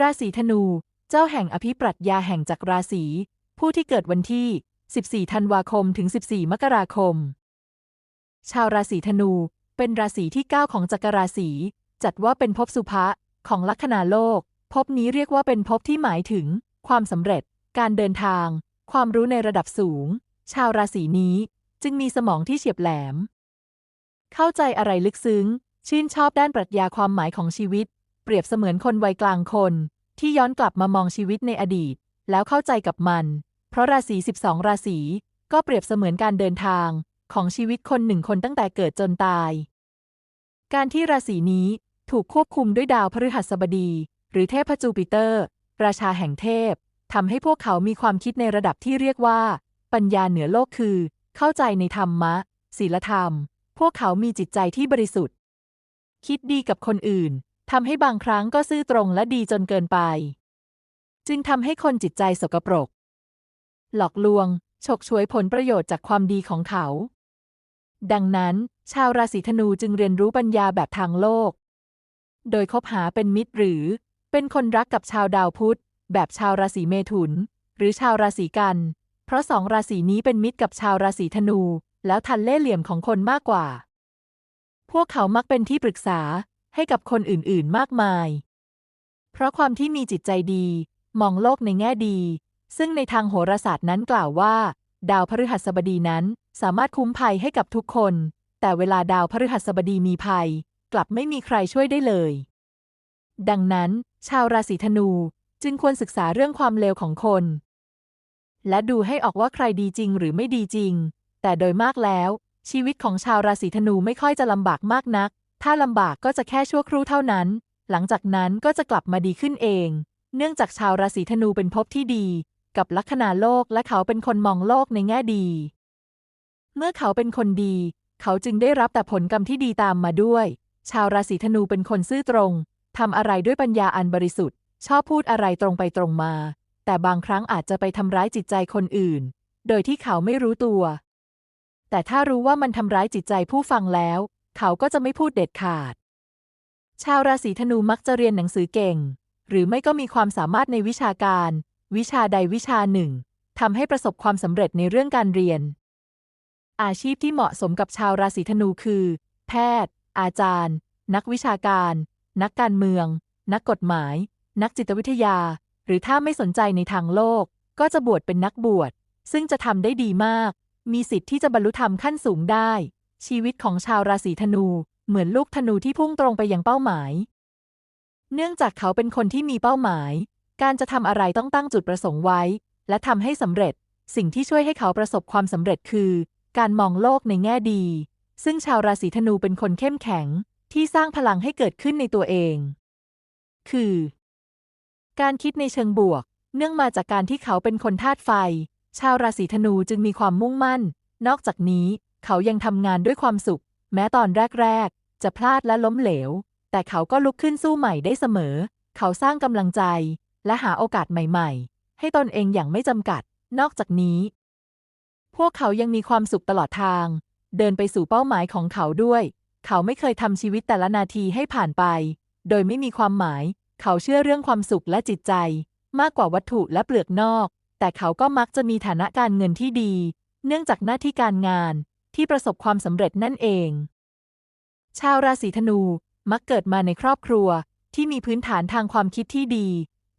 ราศีธนู เจ้าแห่งอภิปรัชญาแห่งจักรราศี ผู้ที่เกิดวันที่ 14 ธันวาคม ถึง 14 มกราคม ชาวราศีธนู เป็นราศีที่ 9 ของจักรราศี จัดว่าเป็นภพสุภะของลัคนาโลก ภพนี้เรียกว่าเป็นภพที่หมายถึง ความสำเร็จ การเดินทาง ความรู้ในระดับสูง ชาวราศีนี้จึงมีสมองที่เฉียบแหลม เข้าใจอะไรลึกซึ้ง ชื่นชอบด้านปรัชญาความหมายของชีวิต เปรียบเสมือนคนวัยกลางคน ที่ย้อนกลับมามองชีวิตในอดีต แล้วเข้าใจกับมัน เพราะราศี 12 ราศีก็เปรียบเสมือนการเดินทางของชีวิตคนหนึ่งคนตั้งแต่เกิดจนตาย การที่ราศีนี้ถูกควบคุมด้วยดาวพฤหัสบดี หรือเทพจูปิเตอร์ ราชาแห่งเทพทำให้พวกเขามีความคิดในระดับที่เรียกว่า ปัญญาเหนือโลกคือ เข้าใจในธรรมะศีลธรรม พวกเขามีจิตใจที่บริสุทธิ์ คิดดีกับคนอื่น ทำให้บางครั้งก็ซื่อตรงและดีจนเกินไป จึงทำให้คนจิตใจสกปรก หลอกลวง ฉกฉวยผลประโยชน์จากความดีของเขา ดังนั้น ชาวราศีธนูจึงเรียนรู้ปัญญาแบบทางโลก โดยคบหาเป็นมิตรหรือ เป็นคนรักกับชาวดาวพุธ แบบชาวราศีเมถุน หรือชาวราศีกัน เพราะสองราศีนี้เป็นมิตรกับชาวราศีธนู แล้วทันเล่ห์เหลี่ยมของคนมากกว่า พวกเขามักเป็นที่ปรึกษา ให้กับคนอื่นๆ มากมาย เพราะความที่มีจิตใจดี มองโลกในแง่ดี ซึ่งในทางโหราศาสตร์นั้นกล่าวว่า ดาวพฤหัสบดีนั้นสามารถคุ้มภัยให้กับทุกคน แต่เวลาดาวพฤหัสบดีมีภัย กลับไม่มีใครช่วยได้เลย ดังนั้น ชาวราศีธนูจึงควรศึกษาเรื่องความเลวของคน และดูให้ออกว่าใครดีจริงหรือไม่ดีจริง แต่โดยมากแล้ว ชีวิตของชาวราศีธนูไม่ค่อยจะลำบากมากนัก ถ้าลำบากก็จะแค่ชั่วครู่เท่านั้น หลังจากนั้นก็จะกลับมาดีขึ้นเอง เนื่องจากชาวราศีธนูเป็นภพที่ดี กับลัคนาโลกและเขาเป็นคนมองโลกในแง่ดี เมื่อเขาเป็นคนดี เขาจึงได้รับแต่ผลกรรมที่ดีตามมาด้วย ชาวราศีธนูเป็นคนซื่อตรงทำอะไรด้วยปัญญาอันบริสุทธิ์ ชอบพูดอะไรตรงไปตรงมา แต่บางครั้งอาจจะไปทำร้ายจิตใจคนอื่น โดยที่เขาไม่รู้ตัว แต่ถ้ารู้ว่ามันทำร้ายจิตใจผู้ฟังแล้ว เขาก็จะไม่พูดเด็ดขาด ชาวราศีธนูมักจะเรียนหนังสือเก่ง หรือไม่ก็มีความสามารถในวิชาการ วิชาใดวิชาหนึ่งทำให้ประสบความสำเร็จในเรื่องการเรียน อาชีพที่เหมาะสมกับชาวราศีธนูคือ แพทย์ อาจารย์ นักวิชาการ นักการเมือง นักกฎหมาย นักจิตวิทยา หรือถ้าไม่สนใจในทางโลก ก็จะบวชเป็นนักบวช ซึ่งจะทำได้ดีมาก มีสิทธิ์ที่จะบรรลุธรรมขั้นสูงได้ ชีวิตของชาวราศีธนู เหมือนลูกธนูที่พุ่งตรงไปยังเป้าหมาย เนื่องจากเขาเป็นคนที่มีเป้าหมาย การจะทำอะไรต้องตั้งจุดประสงค์ไว้ และทำให้สำเร็จ สิ่งที่ช่วยให้เขาประสบความสำเร็จคือ การมองโลกในแง่ดี ซึ่งชาวราศีธนูเป็นคนเข้มแข็ง ที่สร้างพลังให้เกิดขึ้นในตัวเอง คือ การคิดในเชิงบวก เนื่องมาจากการที่เขาเป็นคนธาตุไฟ ชาวราศีธนูจึงมีความมุ่งมั่น นอกจากนี้ เขายังทำงานด้วยความสุข แม้ตอนแรก ๆ จะพลาดและล้มเหลว แต่เขาก็ลุกขึ้นสู้ใหม่ได้เสมอ เขาสร้างกำลังใจ และหาโอกาสใหม่ๆ ให้ตนเองอย่างไม่จำกัด นอกจากนี้ พวกเขายังมีความสุขตลอดทาง เดินไปสู่เป้าหมายของเขาด้วย เขาไม่เคยทำชีวิตแต่ละนาทีให้ผ่านไป โดยไม่มีความหมาย เขาเชื่อเรื่องความสุขและจิตใจ มากกว่าวัตถุและเปลือกนอก แต่เขาก็มักจะมีฐานะการเงินที่ดี เนื่องจากหน้าที่การงาน ที่ประสบความสำเร็จนั่นเอง ชาวราศีธนู มักเกิดมาในครอบครัว ที่มีพื้นฐานทางความคิดที่ดี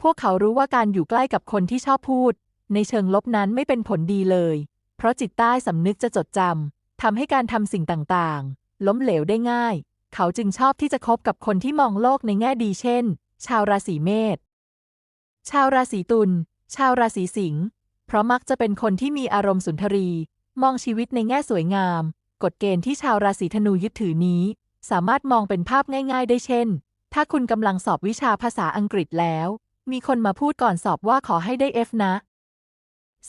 พวกเขารู้ว่าการอยู่ใกล้กับคนที่ชอบพูด ในเชิงลบนั้นไม่เป็นผลดีเลย เพราะจิตใต้สำนึกจะจดจำทำให้การทำสิ่งต่างๆ ล้มเหลวได้ง่าย เขาจึงชอบที่จะคบกับคนที่มองโลกในแง่ดีเช่น ชาวราศีเมษชาวราศีตุลชาวราศีสิงห์เพราะมักจะเป็นคนที่มีอารมณ์สุนทรี มองชีวิตในแง่สวยงาม กฎเกณฑ์ที่ชาวราศีธนูยึดถือนี้ สามารถมองเป็นภาพง่ายๆ ได้เช่น ถ้าคุณกำลังสอบวิชาภาษาอังกฤษแล้ว มีคนมาพูดก่อนสอบว่าขอให้ได้ F นะ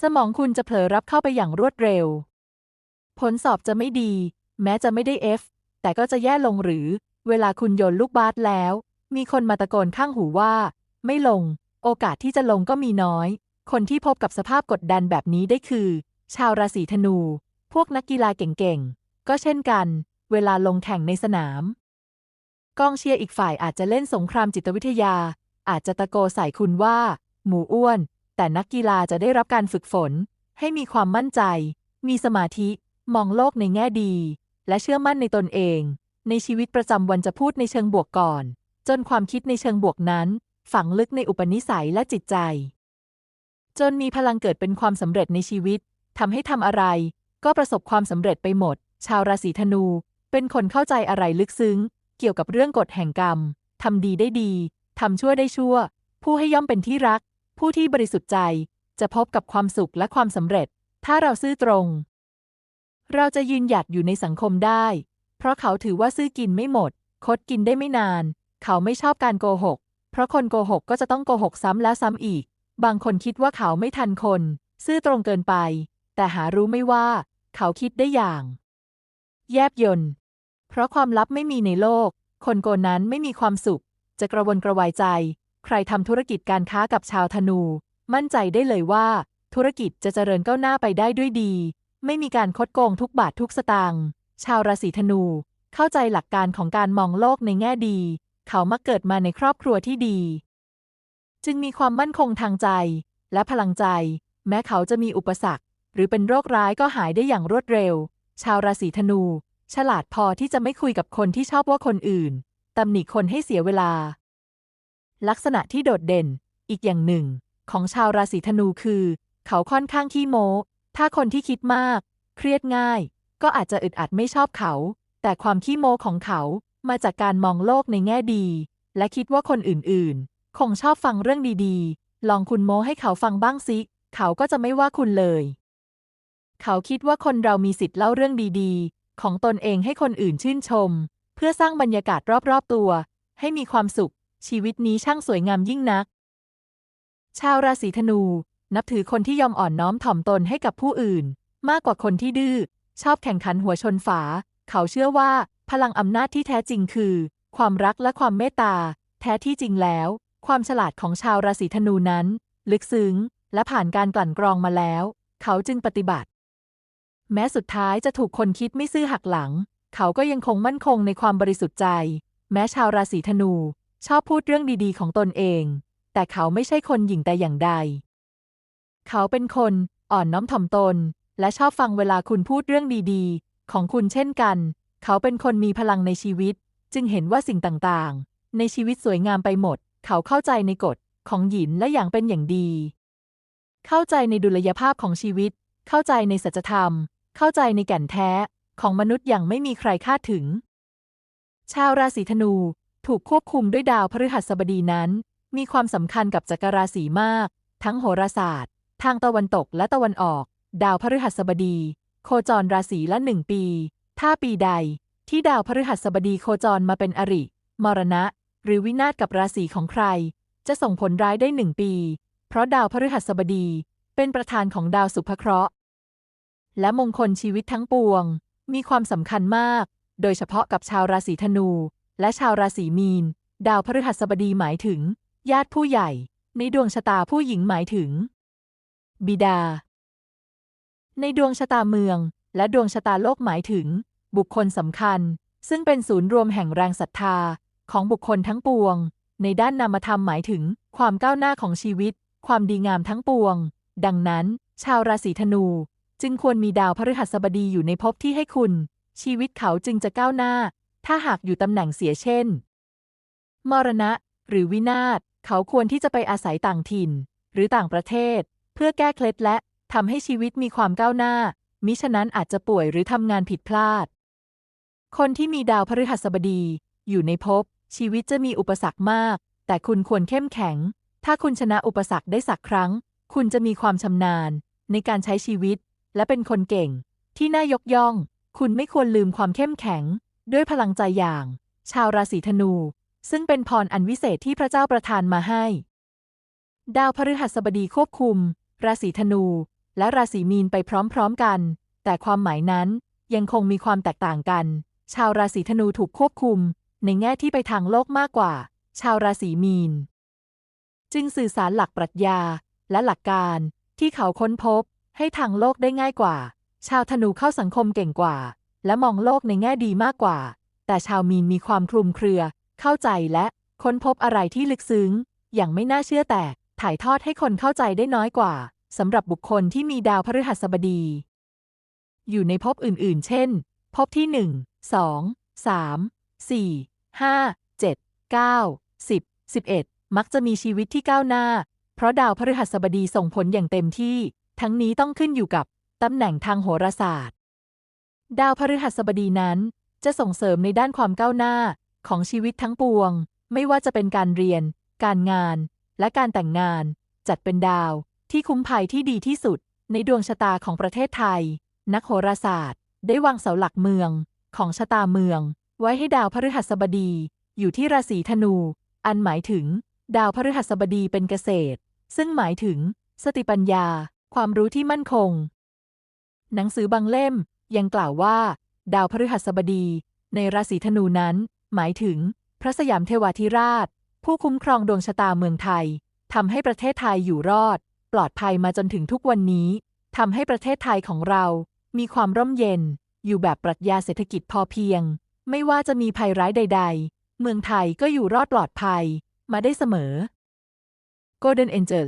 สมองคุณจะเผลอรับเข้าไปอย่างรวดเร็ว ผลสอบจะไม่ดี แม้จะไม่ได้ F แต่ก็จะแย่ลงหรือ เวลาคุณโยนลูกบาสแล้ว มีคนมาตะโกนข้างหูว่า ไม่ลง โอกาสที่จะลงก็มีน้อย คนที่พบกับสภาพกดดันแบบนี้ได้คือ ชาวราศีธนู พวกนักกีฬาเก่งๆ ก็เช่นกัน เวลาลงแข่งในสนาม กองเชียร์อีกฝ่ายอาจจะเล่นสงครามจิตวิทยา อาจจะตะโกใส่คุณว่า หมูอ้วน แต่นักกีฬาจะได้รับการฝึกฝน ให้มีความมั่นใจ มีสมาธิ มองโลกในแง่ดี และเชื่อมั่นในตนเอง ในชีวิตประจำวันจะพูดในเชิงบวกก่อน จนความคิดในเชิงบวกนั้น ฝังลึกในอุปนิสัยและจิตใจ จนมีพลังเกิดเป็นความสำเร็จในชีวิต ทำให้ทำอะไร ก็ประสบความสำเร็จไปหมด ชาวราศีธนู เป็นคนเข้าใจอะไรลึกซึ้ง เกี่ยวกับเรื่องกฎแห่งกรรมทำดีได้ดีทำชั่วได้ชั่ว ผู้ให้ย่อมเป็นที่รัก ผู้ที่บริสุทธิ์ใจ จะพบกับความสุขและความสำเร็จ ถ้าเราซื่อตรง เราจะยืนหยัดอยู่ในสังคมได้ เพราะเขาถือว่าซื่อกินไม่หมด คดกินได้ไม่นาน เขาไม่ชอบการโกหก เพราะคนโกหกก็จะต้องโกหกซ้ำแล้วซ้ำอีก บางคนคิดว่าเขาไม่ทันคน ซื่อตรงเกินไป แต่หารู้ไม่ว่า เขาคิดได้อย่าง แยบยนต์ เพราะความลับไม่มีในโลก คนโกนั้นไม่มีความสุข จะกระวนกระวายใจ ใครทำธุรกิจการค้ากับชาวธนู มั่นใจได้เลยว่า ธุรกิจจะเจริญก้าวหน้าไปได้ด้วยดี ไม่มีการคดโกงทุกบาททุกสตางค์ชาวราศีธนู เข้าใจหลักการของการมองโลกในแง่ดี เขามักเกิดมาในครอบครัวที่ดี จึงมีความมั่นคงทางใจ และพลังใจ แม้เขาจะมีอุปสรรค หรือเป็นโรคร้ายก็หายได้อย่างรวดเร็ว ชาวราศีธนู ฉลาดพอที่จะไม่คุยกับคนที่ชอบว่าคนอื่นตำหนิคนให้เสียเวลา ลักษณะที่โดดเด่น อีกอย่างหนึ่ง ของชาวราศีธนูคือ เขาค่อนข้างขี้โม้ ถ้าคนที่คิดมาก เครียดง่าย ก็อาจจะอึดอัดไม่ชอบเขา แต่ความขี้โม้ของเขามาจากการมองโลกในแง่ดี และคิดว่าคนอื่นๆ คงชอบฟังเรื่องดีๆ ลองคุณโม้ให้เขาฟังบ้างสิ เขาก็จะไม่ว่าคุณเลย เขาคิดว่าคนเรามีสิทธิ์เล่าเรื่องดีๆ ของตนเองให้คนอื่นชื่นชม เพื่อสร้างบรรยากาศรอบๆตัว ให้มีความสุข ชีวิตนี้ช่างสวยงามยิ่งนัก ชาวราศีธนู นับถือคนที่ยอมอ่อนน้อมถ่อมตนให้กับผู้อื่น มากกว่าคนที่ดื้อชอบแข่งขันหัวชนฝา เขาเชื่อว่า พลังอำนาจที่แท้จริงคือ ความรักและความเมตตา แท้ที่จริงแล้ว ความฉลาดของชาวราศีธนูนั้น ลึกซึ้ง และผ่านการกลั่นกรองมาแล้ว เขาจึงปฏิบัติ แม้สุดท้ายจะถูกคนคิดไม่ซื่อหักหลัง เขาก็ยังคงมั่นคงในความบริสุทธิ์ใจ แม้ชาวราศีธนู ชอบพูดเรื่องดีๆ ของตนเอง แต่เขาไม่ใช่คนหยิ่งแต่อย่างใด เขาเป็นคนอ่อนน้อมถ่อมตน และชอบฟังเวลาคุณพูดเรื่องดีๆ ของคุณเช่นกัน เขาเป็นคนมีพลังในชีวิต จึงเห็นว่าสิ่งต่างๆ ในชีวิตสวยงามไปหมด เขาเข้าใจในกฎของหยินและอย่างเป็นอย่างดี เข้าใจในดุลยภาพของชีวิต เข้าใจในสัจธรรม เข้าใจในแก่นแท้ของมนุษย์อย่างไม่มีใครคาดถึง ชาวราศีธนูถูกควบคุมด้วยดาวพฤหัสบดีนั้น มีความสำคัญกับจักรราศีมาก ทั้งโหราศาสตร์ ทางตะวันตกและตะวันออก ดาวพฤหัสบดี โคจรราศีละหนึ่งปี ถ้าปีใด ที่ดาวพฤหัสบดีโคจรมาเป็นอริ มรณะ หรือวินาศกับราศีของใคร จะส่งผลร้ายได้หนึ่งปี เพราะดาวพฤหัสบดี เป็นประธานของดาวสุภเคราะห์ และมงคลชีวิตทั้งปวง มีความสำคัญมาก โดยเฉพาะกับชาวราศีธนู และชาวราศีมีน ดาวพฤหัสบดีหมายถึง ญาติผู้ใหญ่ ในดวงชะตาผู้หญิงหมายถึง บิดา ในดวงชะตาเมือง และดวงชะตาโลกหมายถึง บุคคลสำคัญ ซึ่งเป็นศูนย์รวมแห่งแรงศรัทธาของบุคคลทั้งปวง ในด้านนามธรรมหมายถึง ความก้าวหน้าของชีวิต ความดีงามทั้งปวง ดังนั้น ชาวราศีธนู จึงควรมีดาวพฤหัสบดีอยู่ในภพที่ให้คุณ ชีวิตเขาจึงจะก้าวหน้า ถ้าหากอยู่ตำแหน่งเสียเช่น มรณะ หรือวินาศ เขาควรที่จะไปอาศัยต่างถิ่น หรือต่างประเทศ เพื่อแก้เคล็ดและทำให้ชีวิตมีความก้าวหน้า มิฉะนั้นอาจจะป่วยหรือทำงานผิดพลาด คนที่มีดาวพฤหัสบดี อยู่ในภพชีวิตจะมีอุปสรรคมาก แต่คุณควรเข้มแข็ง ถ้าคุณชนะอุปสรรคได้สักครั้ง คุณจะมีความชำนาญ ในการใช้ชีวิต และเป็นคนเก่ง ที่น่ายกย่อง คุณไม่ควรลืมความเข้มแข็ง ด้วยพลังใจอย่าง ชาวราศีธนู ซึ่งเป็นพรอันวิเศษที่พระเจ้าประทานมาให้ ดาวพฤหัสบดีควบคุม ราศีธนู และราศีมีนไปพร้อมๆกัน แต่ความหมายนั้นยังคงมีความแตกต่างกัน ชาวราศีธนูถูกควบคุม ในแง่ที่ไปทางโลกมากกว่า ชาวราศีมีน จึงสื่อสารหลักปรัชญาและหลักการที่เขาค้นพบ ให้ทางโลกได้ง่ายกว่า ชาวธนูเข้าสังคมเก่งกว่า และมองโลกในแง่ดีมากกว่า แต่ชาวมีนมีความคลุมเครือ เข้าใจและค้นพบอะไรที่ลึกซึ้ง อย่างไม่น่าเชื่อแต่ถ่ายทอดให้คนเข้าใจได้น้อยกว่าสำหรับบุคคลที่มีดาวพฤหัสบดี อยู่ในภพอื่นๆ เช่นภพที่หนึ่งสองสามสี่ห้าเจ็ดเก้าสิบสิบเอ็ดมักจะมีชีวิตที่ก้าวหน้า เพราะดาวพฤหัสบดีส่งผลอย่างเต็มที่ ทั้งนี้ต้องขึ้นอยู่กับตำแหน่งทางโหราศาสตร์ ดาวพฤหัสบดีนั้น จะส่งเสริมในด้านความก้าวหน้าของชีวิตทั้งปวง ไม่ว่าจะเป็นการเรียน การงาน และการแต่งงาน จัดเป็นดาวที่คุ้มภัยที่ดีที่สุด ในดวงชะตาของประเทศไทย นักโหราศาสตร์ ได้วางเสาหลักเมือง ของชะตาเมือง ไว้ให้ดาวพฤหัสบดี อยู่ที่ราศีธนู อันหมายถึง ดาวพฤหัสบดีเป็นเกษตร ซึ่งหมายถึง สติปัญญา ความรู้ที่มั่นคง หนังสือบางเล่มยังกล่าวว่า ดาวพฤหัสบดี ในราศีธนูนั้น หมายถึง พระสยามเทวาธิราช ผู้คุ้มครองดวงชะตาเมืองไทยทำให้ประเทศไทยอยู่รอด ปลอดภัยมาจนถึงทุกวันนี้ทำให้ประเทศไทยของเรา มีความร่มเย็น อยู่แบบปรัชญาเศรษฐกิจพอเพียง ไม่ว่าจะมีภัยร้ายใด ๆ เมืองไทยก็อยู่รอดปลอดภัย มาได้เสมอ Golden Angel